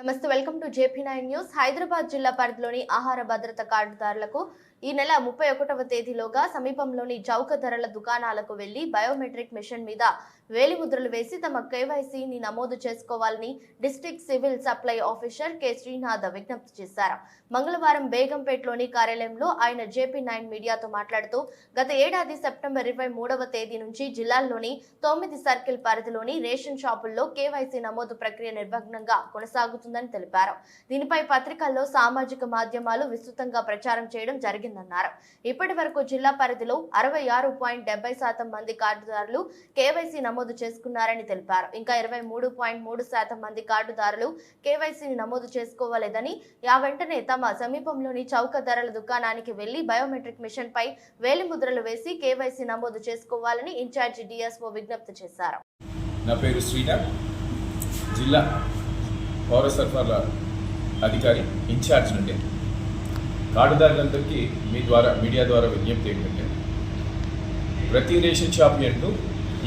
నమస్తే welcome to JP nine news. Hyderabad జిల్లా పరిధిలోని ఆహార భద్రత కార్డుదారులకు ఈ నెల ముప్పై ఒకటవ తేదీలోగా సమీపంలోని చౌక ధరల దుకాణాలకు వెళ్ళి బయోమెట్రిక్ మిషన్ మీద వేలిముద్రలు వేసి తమ కేవైసీని నమోదు చేసుకోవాలని district civil supply officer K. Srinath విజ్ఞప్తి చేశారు. మంగళవారం బేగంపేటలోని కార్యాలయంలో ఆయన జేపీ నైన్ మీడియాతో మాట్లాడుతూ గత ఏడాది సెప్టెంబర్ ఇరవై మూడవ తేదీ నుంచి జిల్లాల్లోని తొమ్మిది సర్కిల్ పరిధిలోని రేషన్ షాపుల్లో కేవైసీ నమోదు ప్రక్రియ నిర్విఘ్నంగా కొనసాగుతుందని తెలిపారు. దీనిపై పత్రికల్లో సామాజిక మాధ్యమాలు విస్తృతంగా ప్రచారం చేయడం జరిగింది. జరిగిందన్నారు ఇప్పటి వరకు జిల్లా పరిధిలో అరవై ఆరు పాయింట్ డెబ్బై శాతం మంది కార్డుదారులు కేవైసీ నమోదు చేసుకున్నారని తెలిపారు. ఇంకా ఇరవై మూడు పాయింట్ మూడు శాతం మంది కార్డుదారులు కేవైసీని నమోదు చేసుకోవలేదని ఆ వెంటనే తమ సమీపంలోని చౌక ధరల దుకాణానికి వెళ్ళి బయోమెట్రిక్ మిషన్ పై వేలిముద్రలు వేసి కేవైసీ నమోదు చేసుకోవాలని ఇన్ఛార్జి డిఎస్ఓ విజ్ఞప్తి చేశారు. నా పేరు శ్రీనాథ్ జిల్లా పౌర సరఫరాల అధికారి ఇన్ఛార్జ్ నుండి కార్డుదారులందరికీ మీ ద్వారా మీడియా ద్వారా విజ్ఞప్తి ఏంటంటే ప్రతి రేషన్ షాప్ ఎందు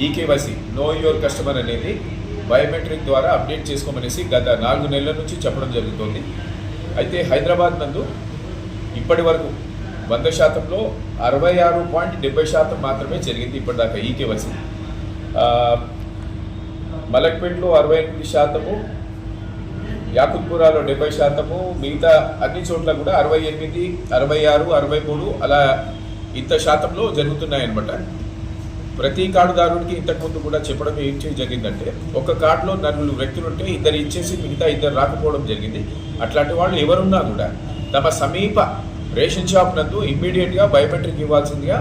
e KYC know your customer అనేది బయోమెట్రిక్ ద్వారా అప్డేట్ చేసుకోమనేసి గత నాలుగు నెలల నుంచి చెప్పడం జరుగుతోంది. అయితే హైదరాబాద్ నందు ఇప్పటి వరకు వంద శాతంలో అరవై ఆరు పాయింట్ డెబ్బై శాతం మాత్రమే జరిగింది ఇప్పటిదాకా ఈకేవైసీ మలక్పేటలో అరవై ఎనిమిది శాతము యాకుత్పురాలో డెబ్బై శాతము మిగతా అన్ని చోట్ల కూడా అరవై ఎనిమిది అరవై ఆరు అరవై మూడు అలా ఇంత శాతంలో జరుగుతున్నాయన్నమాట. ప్రతి కార్డుదారుడికి ఇంతకుముందు కూడా చెప్పడం ఏం చేయ జరిగిందంటే ఒక కార్డులో నలుగురు వ్యక్తులు ఉంటే ఇద్దరు ఇచ్చేసి మిగతా ఇద్దరు రాకపోవడం జరిగింది. అట్లాంటి వాళ్ళు ఎవరున్నా కూడా తమ సమీప రేషన్ షాప్ నందు ఇమ్మీడియట్గా బయోమెట్రిక్ ఇవ్వాల్సిందిగా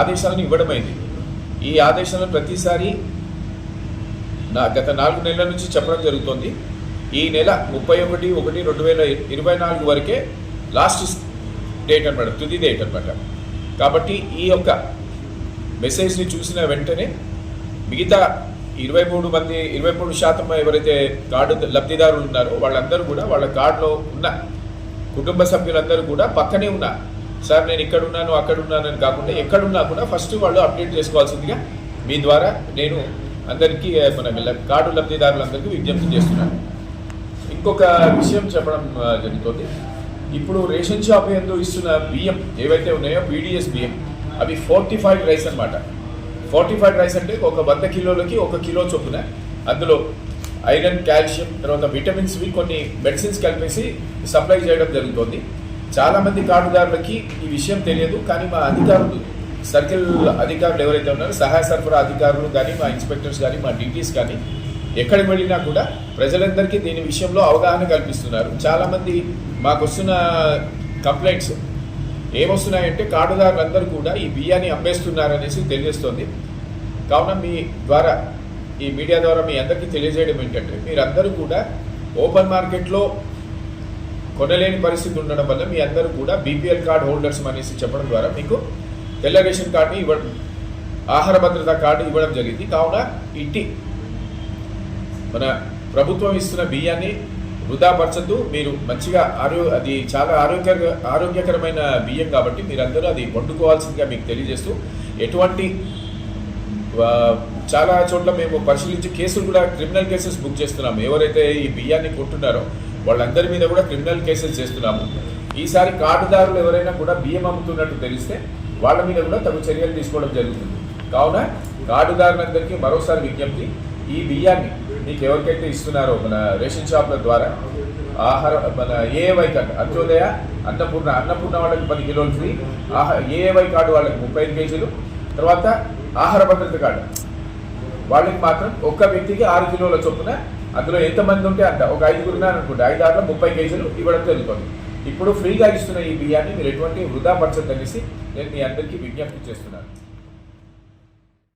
ఆదేశాలను ఇవ్వడమైంది. ఈ ఆదేశాలను ప్రతిసారి నా గత నాలుగు నెలల నుంచి చెప్పడం జరుగుతోంది. ఈ నెల ముప్పై ఒకటి ఒకటి రెండు వేల ఇరవై నాలుగు వరకే లాస్ట్ డేట్ అనమాట తుది డేట్ అనమాట కాబట్టి ఈ యొక్క మెసేజ్ని చూసిన వెంటనే మిగతా ఇరవై మూడు మంది ఇరవై మూడు శాతం ఎవరైతే కార్డు లబ్ధిదారులు ఉన్నారో వాళ్ళందరూ కూడా వాళ్ళ కార్డులో ఉన్న కుటుంబ సభ్యులందరూ కూడా పక్కనే ఉన్న సార్ నేను ఇక్కడ ఉన్నాను కాకుండా ఎక్కడున్నా కూడా ఫస్ట్ వాళ్ళు అప్డేట్ చేసుకోవాల్సిందిగా మీ ద్వారా నేను అందరికీ మన కార్డు లబ్ధిదారులందరికీ విజ్ఞప్తి చేస్తున్నాను. ఇంకొక విషయం చెప్పడం జరుగుతుంది. ఇప్పుడు రేషన్ షాప్ ఎందు ఇస్తున్న బియ్యం ఏవైతే ఉన్నాయో బీడిఎస్ బియ్యం అవి ఫోర్టిఫైడ్ రైస్ అన్నమాట. ఫోర్టిఫైడ్ రైస్ అంటే ఒక వంద కిలోలకి ఒక కిలో చొప్పున. అందులో ఐరన్ కాల్షియం తర్వాత విటమిన్స్వి కొన్ని మెడిసిన్స్ కలిపేసి సప్లై చేయడం జరుగుతుంది. చాలామంది కార్డుదారులకి ఈ విషయం తెలియదు కానీ మా అధికారులు సర్కిల్ అధికారులు ఎవరైతే ఉన్నారో సహాయ సరఫరా అధికారులు కానీ మా ఇన్స్పెక్టర్స్ కానీ మా డ్యూటీస్ కానీ ఎక్కడికి వెళ్ళినా కూడా ప్రజలందరికీ దీని విషయంలో అవగాహన కల్పిస్తున్నారు. చాలామంది మాకు వస్తున్న కంప్లైంట్స్ ఏమొస్తున్నాయంటే కార్డుదారులందరూ కూడా ఈ బియ్యాన్ని అమ్మేస్తున్నారనేసి తెలియజేస్తుంది. కావున మీ ద్వారా ఈ మీడియా ద్వారా మీ అందరికీ తెలియజేయడం ఏంటంటే మీరందరూ కూడా ఓపెన్ మార్కెట్లో కొనలేని పరిస్థితి ఉండడం వల్ల మీ అందరూ కూడా బీపీఎల్ కార్డ్ హోల్డర్స్ అనేసి చెప్పడం ద్వారా మీకు తెల్ల రేషన్ కార్డుని ఇవ్వడం ఆహార భద్రత కార్డు ఇవ్వడం జరిగింది. కావున ఇట్టి మన ప్రభుత్వం ఇస్తున్న బియ్యాన్ని వృధాపరచద్దు మీరు మంచిగా ఆరో అది చాలా ఆరోగ్య ఆరోగ్యకరమైన బియ్యం కాబట్టి మీరందరూ అది వండుకోవాల్సిందిగా మీకు తెలియజేస్తూ ఎటువంటి చాలా చోట్ల మేము పరిశీలించి కేసులు కూడా క్రిమినల్ కేసెస్ బుక్ చేస్తున్నాము. ఎవరైతే ఈ బియ్యాన్ని కొంటున్నారో వాళ్ళందరి మీద కూడా క్రిమినల్ కేసెస్ చేస్తున్నాము. ఈసారి కార్డుదారులు ఎవరైనా కూడా బియ్యం అమ్ముతున్నట్టు తెలిస్తే వాళ్ళ మీద కూడా తగు చర్యలు తీసుకోవడం జరుగుతుంది. కావున కార్డుదారులందరికీ మరోసారి విజ్ఞప్తి ఈ బియ్యాన్ని మీకు ఎవరికైతే ఇస్తున్నారో మన రేషన్ షాప్ల ద్వారా ఆహార మన ఏఏవై కార్డు అంత్యోదయ అన్నపూర్ణ అన్నపూర్ణ వాళ్ళకి పది కిలోలు ఫ్రీ ఆహా ఏఏవై కార్డు వాళ్ళకి ముప్పై ఐదు కేజీలు తర్వాత ఆహార భద్రత కార్డు. వాళ్ళకి మాత్రం ఒక్క వ్యక్తికి ఆరు కిలోల చొప్పున అందులో ఎంతమంది ఉంటే అంత ఒక ఐదుగురు ఉన్నారనుకుంటే ఐదు ఆరులో ముప్పై కేజీలు ఇవ్వడం జరుగుతుంది. ఇప్పుడు ఫ్రీగా ఇస్తున్న ఈ బియ్యాన్ని మీరు ఎటువంటి వృధా పరచద్దనేసి నేను మీ అందరికీ విజ్ఞప్తి చేస్తున్నాను.